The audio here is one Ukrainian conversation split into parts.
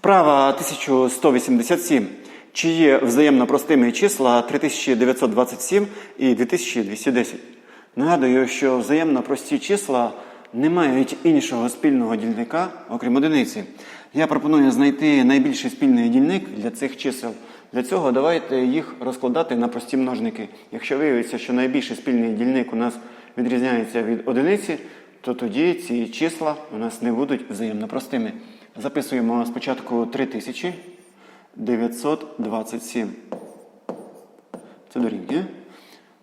Вправа 1187. Чи є взаємно простими числа 3927 і 2210? Нагадую, що взаємно прості числа не мають іншого спільного дільника, окрім одиниці. Я пропоную знайти найбільший спільний дільник для цих чисел. Для цього давайте їх розкладати на прості множники. Якщо виявиться, що найбільший спільний дільник у нас відрізняється від одиниці, то тоді ці числа у нас не будуть взаємно простими. Записуємо спочатку 3927. Це дорівнює.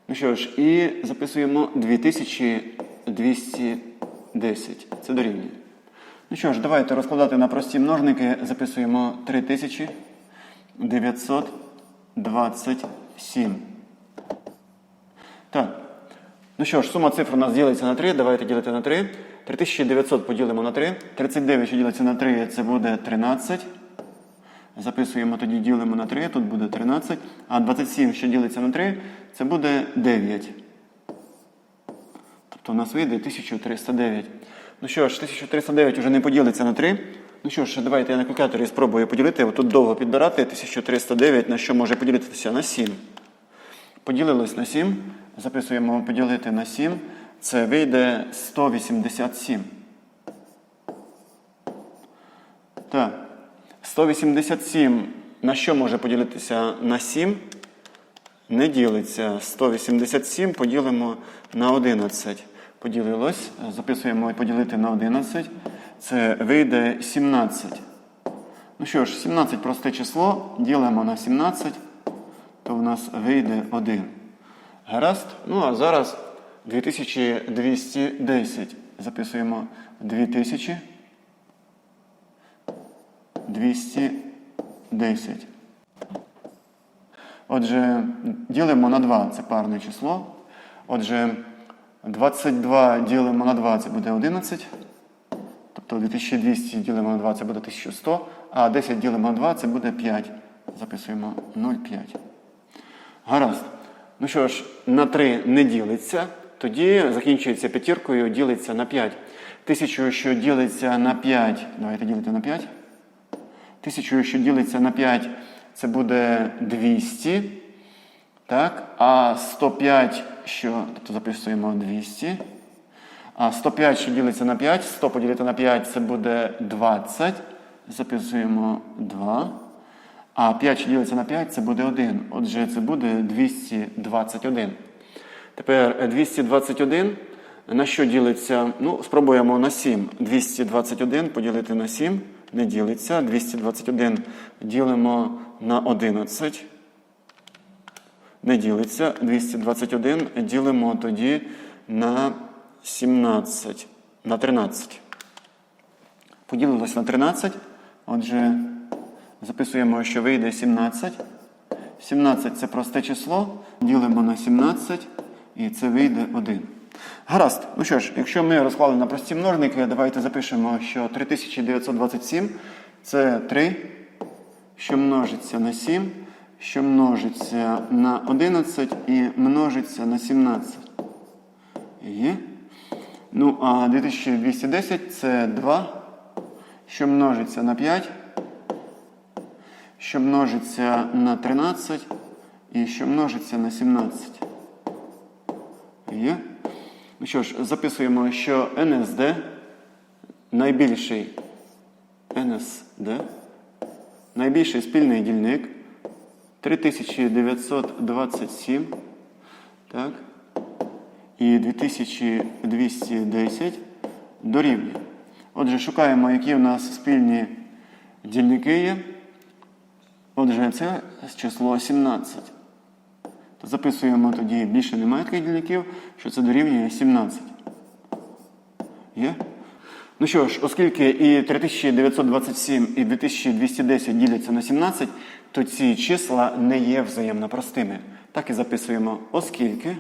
Ну що ж, і записуємо 2210. Це дорівнює. Ну що ж, давайте розкладати на прості множники. Записуємо 3927. Так. Ну що ж, сума цифр у нас ділиться на 3. Давайте ділити на 3. 3900 поділимо на 3. 39, що ділиться на 3, це буде 13. Записуємо тоді, ділимо на 3, тут буде 13. А 27, що ділиться на 3, це буде 9. Тобто у нас вийде 1309. Ну що ж, 1309 вже не поділиться на 3. Ну що ж, давайте я на калькуляторі спробую поділити. Тут довго підбирати. 1309 на що може поділитися? На 7. Поділилось на 7. Записуємо поділити на 7. Це вийде 187. Так. 187 на що може поділитися на 7? Не ділиться. 187 поділимо на 11. Поділилось. Записуємо поділити на 11. Це вийде 17. Ну що ж, 17 просте число. Ділимо на 17, то в нас вийде 1. Гаразд. Ну а зараз 2210. Записуємо 2000. 210. Отже, ділимо на 2 це парне число. Отже, 22 ділимо на 2 це буде 11. Тобто 2200 ділимо на 2 це буде 1100. А 10 ділимо на 2 це буде 5. Записуємо 0,5. Гаразд. Ну що ж, на 3 не ділиться. Тоді закінчується п'ятіркою, ділиться на 5. Тисячу, що ділиться на 5. Давайте ділити на 5. Тисячу, що ділиться на 5, це буде 200. Так? А 105, що, тобто записуємо 200. А 105, що ділиться на 5, 100 поділити на 5, це буде 20. Записуємо 2. А 5, що ділиться на 5, це буде 1. Отже, це буде 221. Тепер 221. На що ділиться? Ну, спробуємо на 7. 221 поділити на 7 не ділиться. 221 ділимо на 11. Не ділиться. 221 ділимо тоді на 17. На 13. Поділилось на 13. Отже, записуємо, що вийде 17. 17 це просте число. Ділимо на 17 і це вийде 1. Гаразд. Ну що ж, якщо ми розклали на прості множники, давайте запишемо, що 3927 це 3, що множиться на 7, що множиться на 11 і множиться на 17. Є. Ну, а 2210 це 2, що множиться на 5, що множиться на 13 і що множиться на 17. Є. Ну що ж, записуємо, що НСД найбільший НСД, найбільший спільний дільник 3927. Так. І 2210 дорівнює. Отже, шукаємо, які у нас спільні дільники є. Отже, це число 17. То записуємо тоді більше немає таких дільників, що це дорівнює 17. Є? Ну що ж, оскільки і 3927 і 2210 діляться на 17, то ці числа не є взаємно простими. Так і записуємо, оскільки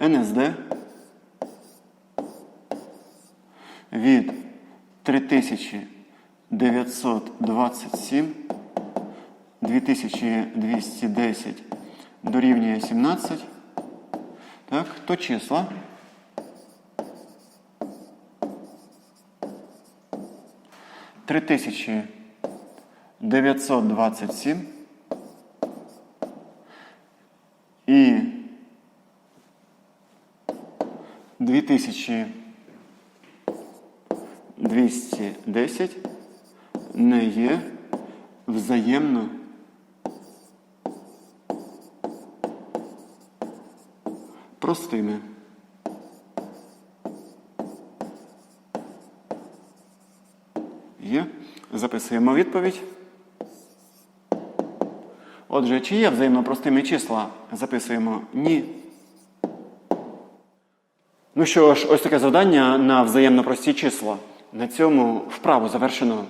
НСД від 3927 2210 дорівнює 17, так, то числа. 3927 і 2210 не є взаємно простими. Є. Записуємо відповідь. Отже, чи є взаємно простими числа? Записуємо ні. Ну що ж, ось таке завдання на взаємно прості числа. На цьому вправу завершено.